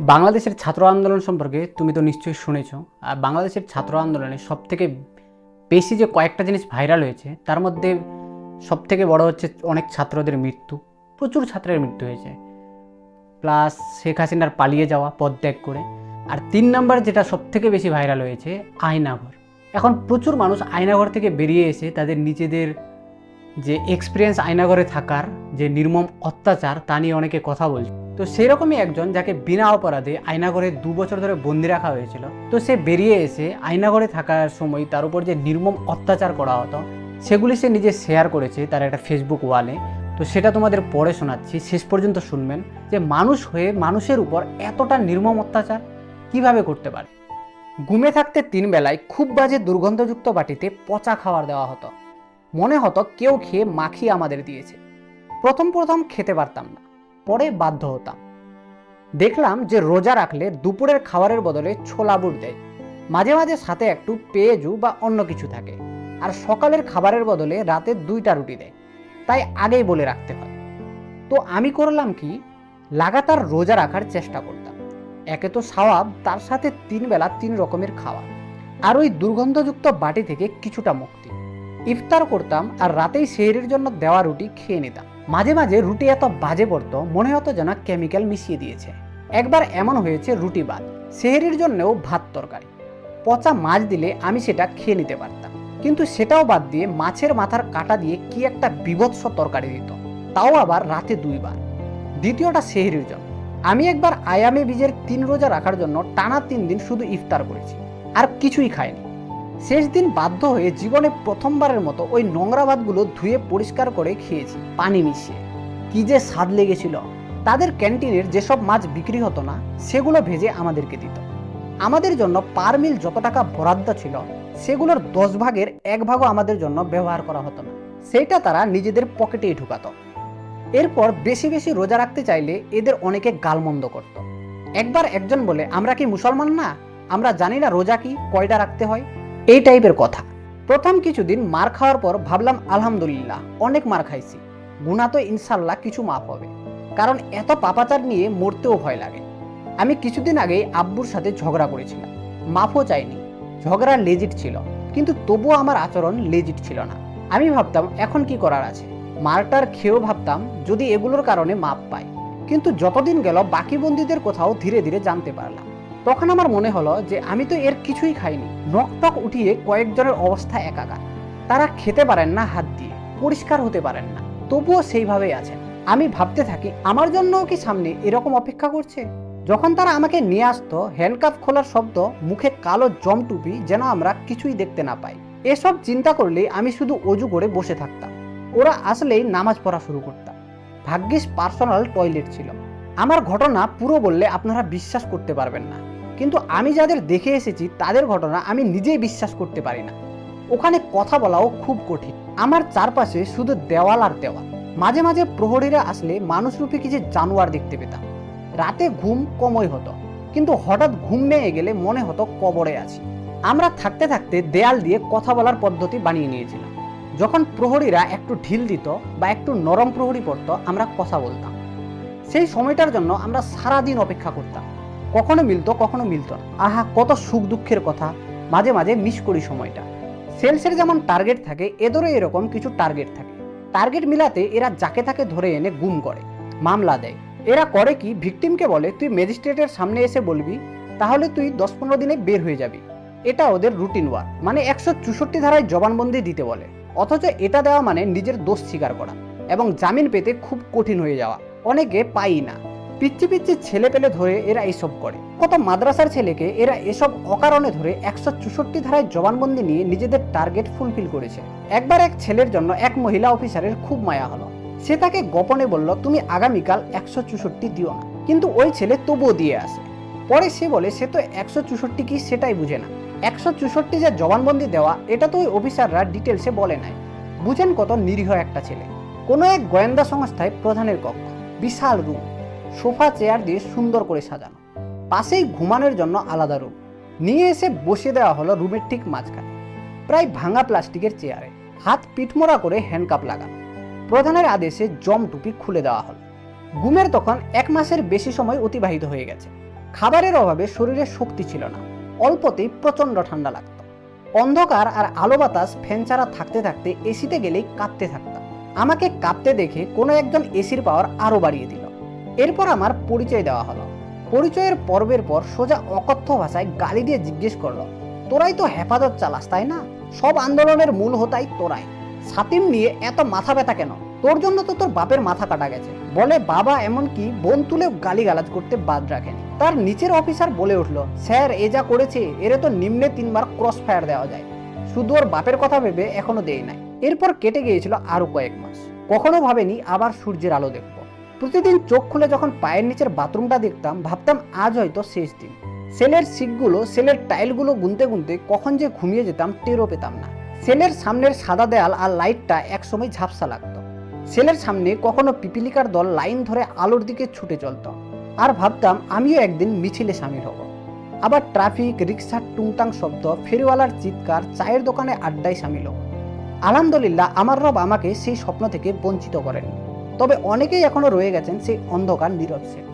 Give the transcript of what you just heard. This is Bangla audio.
বাংলাদেশের ছাত্র আন্দোলন সম্পর্কে তুমি তো নিশ্চয়ই শুনেছ। আর বাংলাদেশের ছাত্র আন্দোলনে সব থেকে বেশি যে কয়েকটা জিনিস ভাইরাল হয়েছে, তার মধ্যে সব থেকে বড় হচ্ছে অনেক ছাত্রদের মৃত্যু। প্রচুর ছাত্রের মৃত্যু হয়েছে। প্লাস শেখ হাসিনার পালিয়ে যাওয়া পদত্যাগ করে। আর তিন নাম্বার যেটা সব থেকে বেশি ভাইরাল হয়েছে, আয়নাঘর। এখন প্রচুর মানুষ আয়নাঘর থেকে বেরিয়ে এসে তাদের নিজেদের যে এক্সপিরিয়েন্স আয়নাঘরে থাকার যে নির্মম অত্যাচার, তা নিয়ে অনেকে কথা বলছে। তো সেরকমই একজন যাকে বিনা অপরাধে আয়নাঘরে দু বছর ধরে বন্দি রাখা হয়েছিল, তো সে বেরিয়ে এসে আয়নাঘরে থাকার সময় তার উপর যে নির্মম অত্যাচার করা হতো, সেগুলি সে নিজে শেয়ার করেছে তার একটা ফেসবুক ওয়ালে তো সেটা তোমাদের পরে শোনাচ্ছি, শেষ পর্যন্ত শুনবেন যে মানুষ হয়ে মানুষের উপর এতটা নির্মম অত্যাচার কীভাবে করতে পারে? ঘুমে থাকতে তিন বেলায় খুব বাজে দুর্গন্ধযুক্ত বাটিতে পচা খাবার দেওয়া হতো। মনে হতো কেউ খেয়ে মাখিয়ে আমাদের দিয়েছে। প্রথম প্রথম খেতে পারতাম না, পরে বাধ্য হতাম। দেখলাম যে রোজা রাখলে দুপুরের খাবারের বদলে ছোলা বুট দেয়। মাঝে মাঝে সাথে একটু পেঁয়াজু বা অন্য কিছু থাকে। আর সকালের খাবারের বদলে রাতে দুইটা রুটি দেয়। তাই আগেই বলে রাখতে হয়। তো আমি করলাম কি, লাগাতার রোজা রাখার চেষ্টা করতাম। একে তো সওয়াব তার সাথে তিন বেলা তিন রকমের খাওয়া। আর ওই দুর্গন্ধযুক্ত বাটি থেকে কিছুটা মুক্তি। ইফতার করতাম আর রাতেই সেহরির জন্য দেওয়া রুটি খেয়ে নিতাম। মাঝে মাঝে রুটি এত বাজে পড়তো, মনে হতো যেন কেমিক্যাল মিশিয়ে দিয়েছে। একবার এমন হয়েছে রুটি বাদ সেহরির জন্যও ভাত তরকারি। পচা মাছ দিলে আমি সেটা খেয়ে নিতে পারতাম। কিন্তু সেটাও বাদ দিয়ে মাছের মাথার কাটা দিয়ে কি একটা বিভৎস তরকারি দিত। তাও আবার রাতে দুইবার। দ্বিতীয়টা সেহরির জন্য। আমি একবার আয়ামে বীজের তিন রোজা রাখার জন্য টানা তিন দিন শুধু ইফতার করেছি। আর কিছুই খাইনি। শেষ দিন বাধ্য হয়ে জীবনে প্রথমবারের মতো ওই নোংরা ভাতগুলো ধুয়ে পরিষ্কার করে খেয়েছি, পানি মিশিয়ে। কি যে স্বাদ লেগেছিল। তাদের ক্যান্টিনের যেসব মাছ বিক্রি হতো না, সেগুলো ভেজে আমাদেরকে দিত। আমাদের জন্য পার মিল যত টাকা বরাদ্দ ছিল, সেগুলোর দশ ভাগের এক ভাগও আমাদের জন্য ব্যবহার করা হতো না। সেইটা তারা নিজেদের পকেটেই ঢুকাত। এরপর বেশি বেশি রোজা রাখতে চাইলে এদের অনেকে গালমন্দ করত। একবার একজন বলে, আমরা কি মুসলমান না? আমরা জানি না রোজা কি, কয়টা রাখতে হয়? এই টাইপের কথা। প্রথম কিছুদিন মার খাওয়ার পর ভাবলাম, আলহামদুলিল্লাহ, অনেক মার খাইছি। গুণা তো ইনশাল্লাহ কিছু মাফ হবে। কারণ এত পাপাচার নিয়ে মরতেও ভয় লাগে। আমি কিছুদিন আগেই আব্বুর সাথে ঝগড়া করেছিলাম। মাফও চাইনি। ঝগড়া লেজিট ছিল। কিন্তু তবুও আমার আচরণ লেজিট ছিল না। আমি ভাবতাম, এখন কি করার আছে? মারটার খেয়েও ভাবতাম, যদি এগুলোর কারণে মাপ পাই। কিন্তু যতদিন গেল, বাকি বন্দীদের কোথাও ধীরে ধীরে জানতে পারলাম। তখন আমার মনে হলো যে আমি তো এর কিছুই খাইনি। নখ টক উঠিয়ে কয়েকজনের অবস্থা একাকার। তারা খেতে পারেন না হাত দিয়ে, পরিষ্কার হতে পারেন না। তবুও সেইভাবেই আছেন। আমি ভাবতে থাকি, আমার জন্যও কি সামনে এরকম অপেক্ষা করছে? যখন তারা আমাকে নিয়ে আসতো হ্যান্ডকাপ খোলার শব্দ, মুখে কালো জম টুপি যেন আমরা কিছুই দেখতে না পাই। এসব চিন্তা করলে আমি শুধু অজু করে বসে থাকতাম। ওরা আসলেই নামাজ পড়া শুরু করতাম। ভাগ্যিস পার্সোনাল টয়লেট ছিল। আমার ঘটনা পুরো বললে আপনারা বিশ্বাস করতে পারবেন না। কিন্তু আমি যাদের দেখে এসেছি, তাদের ঘটনা আমি নিজেই বিশ্বাস করতে পারি না। ওখানে কথা বলাও খুব কঠিন। আমার চারপাশে শুধু দেওয়াল আর দেওয়াল। মাঝে মাঝে প্রহরীরা আসলে মানুষরূপী কিছু জানোয়ার দেখতে পেতাম। রাতে ঘুম কমই হতো, কিন্তু হঠাৎ ঘুম ভেঙে গেলে মনে হতো কবরে আছি। আমরা থাকতে থাকতে দেয়াল দিয়ে কথা বলার পদ্ধতি বানিয়ে নিয়েছিলাম। যখন প্রহরীরা একটু ঢিল দিত বা একটু নরম প্রহরী পড়তো, আমরা কথা বলতাম। সেই সময়টার জন্য আমরা সারা দিন অপেক্ষা করতাম। কখনো মিলতো কখনো মিলতো না। আহা, কত সুখ দুঃখের কথা। মাঝে মাঝে মিস করি সময়টা। সেলসের যেমন টার্গেট থাকে, এদেরও এরকম কিছু টার্গেট থাকে। টার্গেট মিলাতে এরা যাকে তাকে ধরে এনে গুম করে, মামলা দেয়। এরা করে কি ভিকটিমকে বলে, তুই ম্যাজিস্ট্রেটের সামনে এসে বলবি, তাহলে তুই দশ পনেরো দিনে বের হয়ে যাবি। এটা ওদের রুটিন ওয়ার্ক মানে একশো চৌষট্টি ধারায় জবানবন্দি দিতে বলে। অথচ এটা দেওয়া মানে নিজের দোষ স্বীকার করা এবং জামিন পেতে খুব কঠিন হয়ে যাওয়া। অনেকে পাই না। পিচ্ছি পিচ্ছি ছেলে পেলে ধরে এরা এইসব করে। কত মাদ্রাসার ছেলেকে এরা এসব অকারণে ধরে একশো চৌষট্টি ধারায় জবানবন্দি নিয়ে নিজেদের টার্গেট ফুলফিল করেছে। একবার এক ছেলের জন্য এক মহিলা অফিসারের খুব মায়া হলো। সে তাকে গোপনে বলল, তুমি আগামীকাল একশো চৌষট্টি দিও না। কিন্তু ওই ছেলে তবুও দিয়ে আসে। পরে সে বলে, সে তো একশো চৌষট্টি কি সেটাই বুঝে না। একশো চৌষট্টি যে জবানবন্দি দেওয়া, এটা তো ওই অফিসাররা ডিটেলসে বলে নাই। বুঝেন কত নিরীহ একটা ছেলে। কোনো এক গোয়েন্দা সংস্থায় প্রধানের কক্ষ, বিশাল রুম সোফা চেয়ার দিয়ে সুন্দর করে সাজানো। পাশেই ঘুমানোর জন্য আলাদা রুম নিয়ে এসে বসিয়ে দেওয়া হলো রুমের ঠিক মাঝখানে। প্রায় ভাঙা প্লাস্টিকের চেয়ারে। হাত পিঠমোড়া করে হ্যান্ডকাপ লাগানো। প্রধানের আদেশে জম টুপি খুলে দেওয়া হলো। ঘুমের তখন এক মাসের বেশি সময় অতিবাহিত হয়ে গেছে। খাবারের অভাবে শরীরে শক্তি ছিল না। অল্পতেই প্রচণ্ড ঠান্ডা লাগতো। অন্ধকার আর আলো বাতাস ফ্যান ছাড়া থাকতে থাকতে এসিতে গেলেই কাঁপতে থাকতাম। আমাকে কাঁপতে দেখে কোনো একজন এসির পাওয়ার আরও বাড়িয়ে দিল। এরপর আমার পরিচয় দেওয়া হলো। পরিচয়ের পর্বের পর সোজা অকথ্য ভাষায় গালি দিয়ে জিজ্ঞেস করল, তোরাই তো হেফাজত চালাস, তাই না? সব আন্দোলনের মূল হতাই তোরাই। সাতিম নিয়ে এত মাথা ব্যথা কেন? তোর জন্য তো তোর বাপের মাথা কাটা গেছে। বলে বাবা এমনকি বোন তুলে গালিগালাজ করতে বাদ রাখেনি। তার নিচের অফিসার বলে উঠল, স্যার, এ যা করেছে, এরে তো নিম্নে তিনবার ক্রস ফায়ার দেওয়া যায়। শুধু ওর বাপের কথা ভেবে এখনও দেই নাই। এরপর কেটে গিয়েছিল আরও কয়েক মাস। কখনো ভাবেনি আবার সূর্যের আলো দেখব। প্রতিদিন চোখ খুলে যখন পায়ের নিচের বাথরুমটা দেখতাম, ভাবতাম আজ হয়তো শেষ দিন। সেলের সিটগুলো সেলের টাইলগুলো গুনতে গুনতে কখন যে ঘুমিয়ে যেতাম, টেরও পেতাম না। সেলের সামনের সাদা দেয়াল আর লাইটটা একসময় ঝাপসা লাগতো। সেলের সামনে কখনো পিপিলিকার দল লাইন ধরে আলোর দিকে ছুটে চলতো। আর ভাবতাম, আমিও একদিন মিছিলে সামিল হব। আবার ট্রাফিক রিক্সার টুংটাং শব্দ, ফেরিওয়ালার চিৎকার, চায়ের দোকানে আড্ডায় সামিল হব। আলহামদুলিল্লাহ, আমার রব আমাকে সেই স্বপ্ন থেকে বঞ্চিত করেন তবে অনেকেই এখনও রয়ে গেছেন সেই অন্ধকার নীরব সে